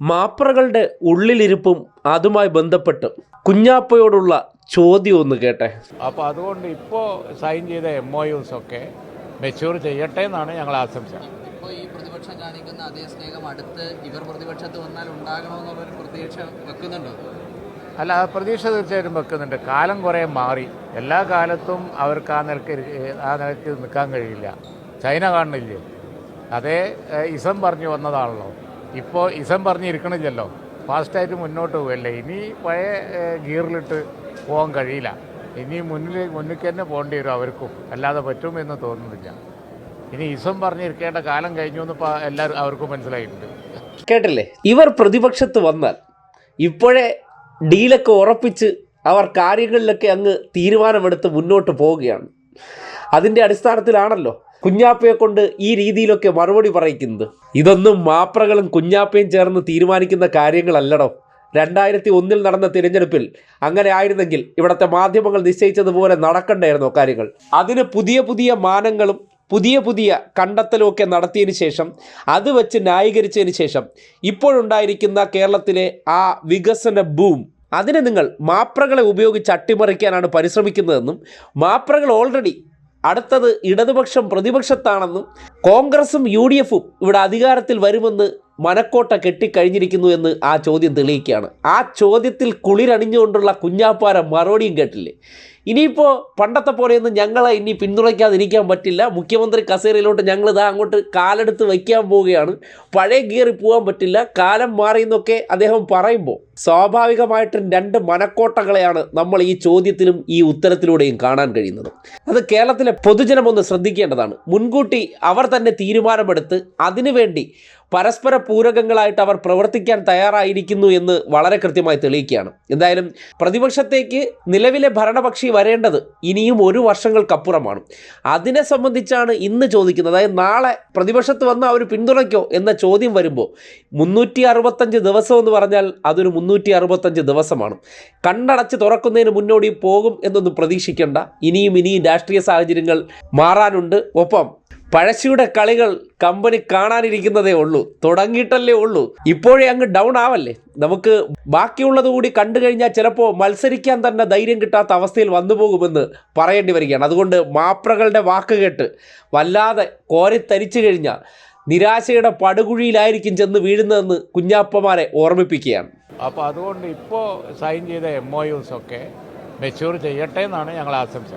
മാപ്രകളുടെ ഉള്ളിലിരിപ്പും അതുമായി ബന്ധപ്പെട്ട് കുഞ്ഞാപ്പയോടുള്ള ചോദ്യം ഒന്ന് കേട്ടെ. അപ്പോൾ അതുകൊണ്ട് ഇപ്പോ സൈൻ ചെയ്ത എം ഒ യുസ് ഒക്കെ മെച്ചൂർ ചെയ്യട്ടെ എന്നാണ് ഞങ്ങൾ ആശംസ. ഇപ്പോൾ ഈ പ്രതിപക്ഷം കാണിക്കുന്ന അതേ സ്നേഹം അടുത്ത് ഇവർ പ്രതിപക്ഷത്ത് വന്നാൽ ഉണ്ടാകണമെന്നുള്ളൊരു പ്രതീക്ഷ വെക്കുന്നുണ്ടോ? അല്ല ആ പ്രതീക്ഷ തീർച്ചയായിട്ടും വെക്കുന്നുണ്ട്. കാലം കുറേ മാറി. എല്ലാ കാലത്തും അവർക്ക് ആ നിലയ്ക്ക് ആ നിലയ്ക്ക് നിൽക്കാൻ കഴിയില്ല. ചൈന കാണുന്നില്ലേ? അതേ ഇസം പറഞ്ഞു വന്നതാണല്ലോ. ഇപ്പോൾ ഇസം പറഞ്ഞിരിക്കണില്ലല്ലോ. ഫാസ്റ്റായിട്ട് മുന്നോട്ട് പോവല്ലേ? ഇനി പഴയ ഗിയറിലിട്ട് പോകാൻ കഴിയില്ല. ഇനി മുന്നിൽ മുന്നിലേക്ക് തന്നെ പോകേണ്ടി വരും അവർക്കും. അല്ലാതെ പറ്റുമെന്ന് തോന്നുന്നില്ല. ഇനി ഇസം പറഞ്ഞിരിക്കേണ്ട കാലം കഴിഞ്ഞു എന്ന് എല്ലാവരും അവർക്കും മനസ്സിലായിട്ടുണ്ട്. കേട്ടല്ലേ? ഇവർ പ്രതിപക്ഷത്ത് വന്നാൽ ഇപ്പോഴേ ഡീലൊക്കെ ഉറപ്പിച്ച് അവർ കാര്യങ്ങളിലൊക്കെ അങ്ങ് തീരുമാനമെടുത്ത് മുന്നോട്ട് പോവുകയാണ്. അതിന്റെ അടിസ്ഥാനത്തിലാണല്ലോ കുഞ്ഞാപ്പയെ കൊണ്ട് ഈ രീതിയിലൊക്കെ മറുപടി പറയിക്കുന്നത്. ഇതൊന്നും മാപ്രകളും കുഞ്ഞാപ്പയും ചേർന്ന് തീരുമാനിക്കുന്ന കാര്യങ്ങളല്ലടോ. രണ്ടായിരത്തി ഒന്നിൽ നടന്ന തിരഞ്ഞെടുപ്പിൽ അങ്ങനെ ആയിരുന്നെങ്കിൽ ഇവിടുത്തെ മാധ്യമങ്ങൾ നിശ്ചയിച്ചതുപോലെ നടക്കണ്ടായിരുന്നു കാര്യങ്ങൾ. അതിന് പുതിയ പുതിയ മാനങ്ങളും പുതിയ പുതിയ കണ്ടെത്തലും ഒക്കെ നടത്തിയതിന് ശേഷം അത് വെച്ച് ന്യായീകരിച്ചതിന് ശേഷം ഇപ്പോഴുണ്ടായിരിക്കുന്ന കേരളത്തിലെ ആ വികസന ബൂം അതിനെ നിങ്ങൾ മാപ്രകളെ ഉപയോഗിച്ച് അട്ടിമറിക്കാനാണ് പരിശ്രമിക്കുന്നതെന്നും മാപ്രകൾ ഓൾറെഡി അടുത്തത് ഇടതുപക്ഷം പ്രതിപക്ഷത്താണെന്നും കോൺഗ്രസും യു ഡി എഫും ഇവിടെ അധികാരത്തിൽ വരുമെന്ന് മനക്കോട്ട കെട്ടിക്കഴിഞ്ഞിരിക്കുന്നു എന്ന് ആ ചോദ്യം തെളിയിക്കുകയാണ്. ആ ചോദ്യത്തിൽ കുളിരണിഞ്ഞുകൊണ്ടുള്ള കുഞ്ഞാപ്പാര മറുപടിയും കേട്ടില്ലേ? ഇനിയിപ്പോൾ പണ്ടത്തെ പോലെയൊന്നും ഞങ്ങളെ ഇനി പിന്തുണയ്ക്കാതിരിക്കാൻ പറ്റില്ല. മുഖ്യമന്ത്രി കസേരയിലോട്ട് ഞങ്ങൾ ഇതാ അങ്ങോട്ട് കാലെടുത്ത് വയ്ക്കാൻ പോവുകയാണ്. പഴയ ഗിയറി പോകാൻ പറ്റില്ല. കാലം മാറിയെന്നൊക്കെ അദ്ദേഹം പറയുമ്പോൾ സ്വാഭാവികമായിട്ടും രണ്ട് മനക്കോട്ടകളെയാണ് നമ്മൾ ഈ ചോദ്യത്തിലും ഈ ഉത്തരത്തിലൂടെയും കാണാൻ കഴിയുന്നത്. അത് കേരളത്തിലെ പൊതുജനമൊന്ന് ശ്രദ്ധിക്കേണ്ടതാണ്. മുൻകൂട്ടി അവർ തന്നെ തീരുമാനമെടുത്ത് അതിനുവേണ്ടി പരസ്പര പൂരകങ്ങളായിട്ട് അവർ പ്രവർത്തിക്കാൻ തയ്യാറായിരിക്കുന്നു എന്ന് വളരെ കൃത്യമായി തെളിയിക്കുകയാണ്. എന്തായാലും പ്രതിപക്ഷത്തേക്ക് നിലവിലെ ഭരണപക്ഷി വരേണ്ടത് ഇനിയും ഒരു വർഷങ്ങൾക്കപ്പുറമാണ്. അതിനെ സംബന്ധിച്ചാണ് ഇന്ന് ചോദിക്കുന്നത്. അതായത് നാളെ പ്രതിപക്ഷത്ത് വന്ന് അവർ പിന്തുണയ്ക്കോ എന്ന ചോദ്യം വരുമ്പോൾ മുന്നൂറ്റി അറുപത്തഞ്ച് ദിവസം എന്ന് പറഞ്ഞാൽ അതൊരു മുന്നൂറ്റി അറുപത്തഞ്ച് ദിവസമാണ്. കണ്ണടച്ച് തുറക്കുന്നതിന് മുന്നോടി പോകും എന്നൊന്നും പ്രതീക്ഷിക്കേണ്ട. ഇനിയും ഇനിയും രാഷ്ട്രീയ സാഹചര്യങ്ങൾ മാറാനുണ്ട്. ഒപ്പം പഴശ്ശിയുടെ കളികൾ കമ്പനി കാണാനിരിക്കുന്നതേ ഉള്ളൂ. തുടങ്ങിയിട്ടല്ലേ ഉള്ളൂ. ഇപ്പോഴേ അങ്ങ് ഡൗൺ ആവല്ലേ? നമുക്ക് ബാക്കിയുള്ളത് കൂടി കണ്ടു കഴിഞ്ഞാൽ ചിലപ്പോൾ മത്സരിക്കാൻ തന്നെ ധൈര്യം കിട്ടാത്ത അവസ്ഥയിൽ വന്നു പോകുമെന്ന് പറയേണ്ടി വരികയാണ്. അതുകൊണ്ട് മാപ്രകളുടെ വാക്ക് കേട്ട് വല്ലാതെ കോരിത്തരിച്ചു കഴിഞ്ഞാൽ നിരാശയുടെ പടുകുഴിയിലായിരിക്കും ചെന്ന് വീഴുന്നതെന്ന് കുഞ്ഞാപ്പമാരെ ഓർമ്മിപ്പിക്കുകയാണ്. അപ്പോൾ അതുകൊണ്ട് ഇപ്പോ സൈൻ ചെയ്ത എം ഒക്കെ മെച്യൂർ ചെയ്യട്ടെ എന്നാണ് ഞങ്ങൾ ആശംസ.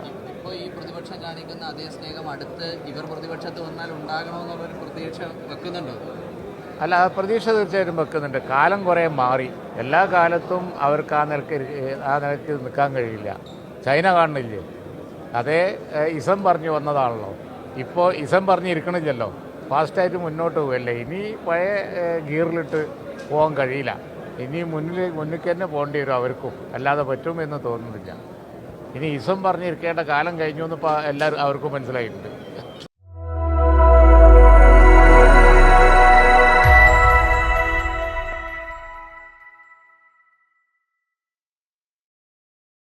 പ്രതിപക്ഷം അതേ സ്നേഹം അടുത്ത് ഇവർ പ്രതിപക്ഷത്ത് വന്നാൽ ഉണ്ടാകണമെന്നുള്ളൊരു പ്രതീക്ഷ വെക്കുന്നുണ്ടോ? അല്ല ആ പ്രതീക്ഷ തീർച്ചയായിട്ടും വെക്കുന്നുണ്ട്. കാലം കുറേ മാറി. എല്ലാ കാലത്തും അവർക്ക് ആ നിലയ്ക്ക് ആ നിലയ്ക്ക് നിൽക്കാൻ കഴിയില്ല. ചൈന കാണുന്നില്ലേ? അതേ ഇസം പറഞ്ഞു വന്നതാണല്ലോ. ഇപ്പോൾ ഇസം പറഞ്ഞിരിക്കണില്ലല്ലോ. ഫാസ്റ്റായിട്ട് മുന്നോട്ട് പോവല്ലേ? ഇനി പഴയ ഗിയറിലിട്ട് പോകാൻ കഴിയില്ല. ഇനി മുന്നിൽ മുന്നിൽ തന്നെ പോകേണ്ടി വരും അവർക്കും. അല്ലാതെ പറ്റുമെന്ന് തോന്നുന്നില്ല. ഇനി ഇസം പറഞ്ഞിരിക്കേണ്ട കാലം കഴിഞ്ഞു എന്ന് ഇപ്പോൾ എല്ലാവരും അവർക്കും മനസ്സിലായിട്ടുണ്ട്.